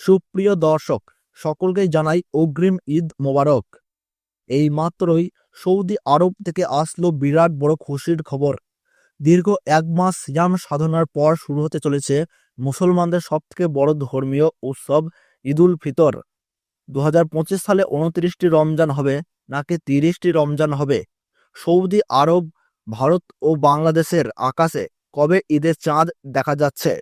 সুপ্রিয় দর্শক, সকলকেই জানাই অগ্রিম ঈদ মোবারক। এই মাত্রই সৌদি আরব থেকে আসলো বিরাট বড় খুশির খবর। দীর্ঘ এক মাস সিয়াম সাধনার পর শুরু হতে চলেছে মুসলমানদের সবথেকে বড় ধর্মীয় উৎসব ঈদুল ফিতর। দু হাজার পঁচিশ সালে উনত্রিশটি রমজান হবে, নাকি তিরিশটি রমজান হবে? সৌদি আরব, ভারত ও বাংলাদেশের আকাশে কবে ঈদের চাঁদ দেখা যাচ্ছে?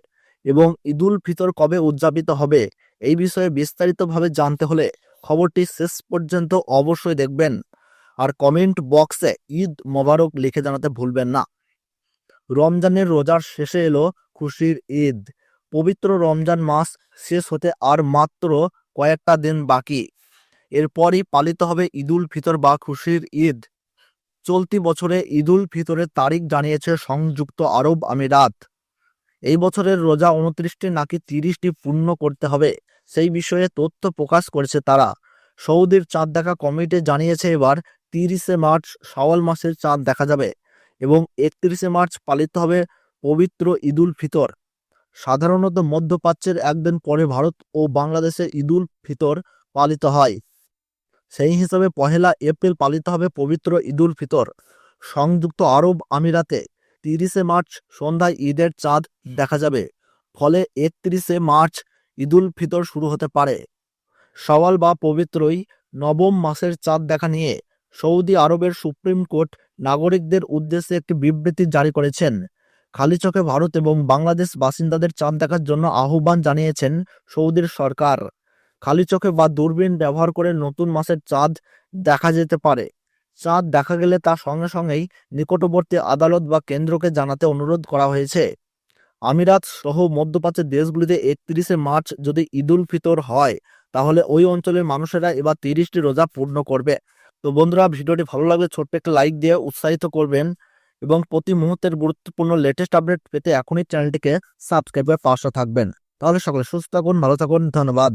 এবং ঈদুল ফিতর কবে উদযাপিত হবে? এই বিষয়ে বিস্তারিতভাবে জানতে হলে খবরটি শেষ পর্যন্ত অবশ্যই দেখবেন। আর কমেন্ট বক্সে ঈদ মোবারক লিখে জানাতে ভুলবেন না। রমজানের রোজার শেষে এলো খুশির ঈদ। পবিত্র রমজান মাস শেষ হতে আর মাত্র কয়েকটা দিন বাকি। এরপরই পালিত হবে ঈদুল ফিতর বা খুশির ঈদ। চলতি বছরে ঈদুল ফিতরের তারিখ জানিয়েছে সংযুক্ত আরব আমিরাত। এই বছরের রোজা উনত্রিশটি নাকি তিরিশটি পূর্ণ করতে হবে। সেই বিষয়ে তথ্য প্রকাশ করেছে তারা। সৌদির চাঁদ দেখা কমিটি জানিয়েছে এবার তিরিশে মার্চ শাওয়াল মাসের চাঁদ দেখা যাবে এবং একত্রিশে মার্চ পালিত হবে পবিত্র ঈদুল ফিতর। সাধারণত মধ্যপ্রাচ্যের একদিন পরে ভারত ও বাংলাদেশে ঈদুল ফিতর পালিত হয়। সেই হিসাবে পহেলা এপ্রিল পালিত হবে পবিত্র ঈদুল ফিতর। সংযুক্ত আরব আমিরাতে তিরিশে মার্চ সন্ধ্যায় ঈদের চাঁদ দেখা যাবে। ফলে একত্রিশে মার্চ ঈদুল ফিতর শুরু হতে পারে। সওয়াল বা পবিত্রই নবম মাসের চাঁদ দেখা নিয়ে সৌদি আরবের সুপ্রিম কোর্ট নাগরিকদের উদ্দেশ্যে একটি বিবৃতি জারি করেছেন। খালি চোখে ভারত এবং বাংলাদেশ বাসিন্দাদের চাঁদ দেখার জন্য আহ্বান জানিয়েছেন সৌদির সরকার। খালি চোখে বা দূরবীন ব্যবহার করে নতুন মাসের চাঁদ দেখা যেতে পারে। চাঁদ দেখা গেলে তা সঙ্গে সঙ্গেই নিকটবর্তী আদালত বা কেন্দ্রকে জানাতে অনুরোধ করা হয়েছে। আমিরাত সহ মধ্যপ্রাচ্যের দেশগুলিতে একত্রিশে মার্চ যদি ঈদুল ফিতর হয়, তাহলে ওই অঞ্চলের মানুষেরা এবার তিরিশটি রোজা পূর্ণ করবে। তো বন্ধুরা, ভিডিওটি ভালো লাগলে ছোট্ট একটা লাইক দিয়ে উৎসাহিত করবেন এবং প্রতি মুহূর্তের গুরুত্বপূর্ণ লেটেস্ট আপডেট পেতে এখনই চ্যানেলটিকে সাবস্ক্রাইব করে পাশে থাকবেন। তাহলে সকলে সুস্থ থাকুন, ভালো থাকুন, ধন্যবাদ।